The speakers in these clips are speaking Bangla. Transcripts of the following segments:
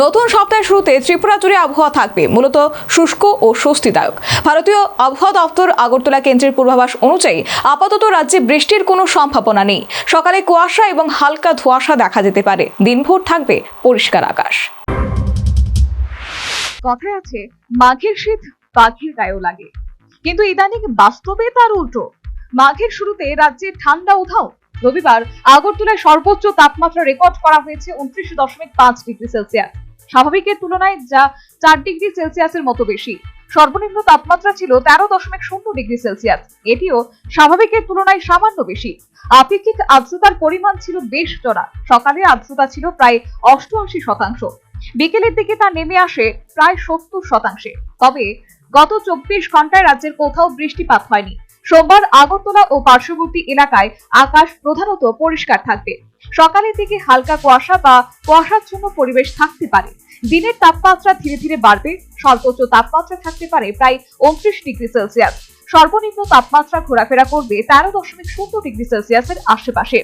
নতুন সপ্তাহের শুরুতে ত্রিপুরা জুড়ে আবহাওয়া থাকবে, মূলত শুষ্ক ও স্বস্তিদায়ক। ভারতীয় আবহাওয়া দপ্তর আগরতলা কেন্দ্রের পূর্বাভাস অনুযায়ী আপাতত রাজ্যে বৃষ্টির কোনো সম্ভাবনা নেই। সকালে কুয়াশা এবং হালকা ধোঁয়াশা দেখা যেতে পারে। দিনভর থাকবে পরিষ্কার আকাশ। কথায় আছে, মাঘের শীত পাখির গায়েও লাগে। কিন্তু ইদানিং বাস্তবে তার উল্টো। মাঘের শুরুতে রাজ্যে ঠান্ডা উধাও। রবিবার আগরতলায় সর্বোচ্চ তাপমাত্রা রেকর্ড করা হয়েছে উনত্রিশ দশমিক পাঁচ ডিগ্রি সেলসিয়াস। স্বাভাবিকের তুলনায় যা চার ডিগ্রি সেলসিয়াসের মতো বেশি। সর্বনিম্ন তাপমাত্রা ছিল তেরো দশমিক শূন্য ডিগ্রি সেলসিয়াস। এটিও স্বাভাবিকের তুলনায় সামান্য বেশি। আপেক্ষিক আর্দ্রতার পরিমাণ ছিল বেশ চড়া সকালে আর্দ্রতা ছিল প্রায় অষ্টআশি শতাংশ। বিকেলের দিকে তা নেমে আসে প্রায় সত্তর শতাংশে। তবে গত চব্বিশ ঘন্টায় রাজ্যের কোথাও বৃষ্টিপাত হয়নি। সোমবার আগরতলা ও পার্শ্ববর্তী এলাকায় আকাশ প্রধানত পরিষ্কার থাকবে। সকালের দিকে হালকা কুয়াশা বা কুয়াশাচ্ছন্ন পরিবেশ থাকতে পারে। দিনের তাপমাত্রা ধীরে ধীরে বাড়বে, সর্বোচ্চ তাপমাত্রা থাকতে পারে প্রায় উনত্রিশ ডিগ্রি সেলসিয়াস। সর্বনিম্ন তাপমাত্রা ঘোরাফেরা করবে তেরো দশমিক শূন্য ডিগ্রি সেলসিয়াসের আশেপাশে।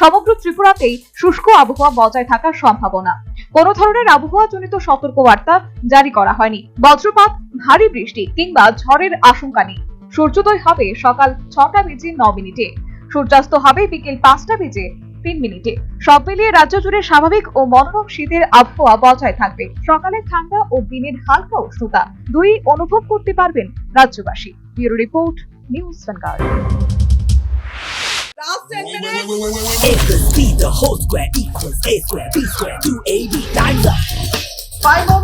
সমগ্র ত্রিপুরাতেই শুষ্ক আবহাওয়া বজায় থাকার সম্ভাবনা। কোনো ধরনের আবহাওয়া জনিত সতর্কবার্তা জারি করা হয়নি। বজ্রপাত, ভারী বৃষ্টি কিংবা ঝড়ের আশঙ্কা নেই। সূর্যোদয় হবে সকাল ছটা বেজে ন মিনিটে। সূর্যাস্ত হবে বিকেল পাঁচটা বেজে তিন মিনিটে। সব মিলিয়ে রাজ্য জুড়ে স্বাভাবিক ও মনোরম শীতের আবহাওয়া বজায় থাকবে। সকালে ঠান্ডা ও দিনের হালকা উষ্ণতা দুই অনুভব করতে পারবেন রাজ্যবাসী। Bureau report news vanguard Last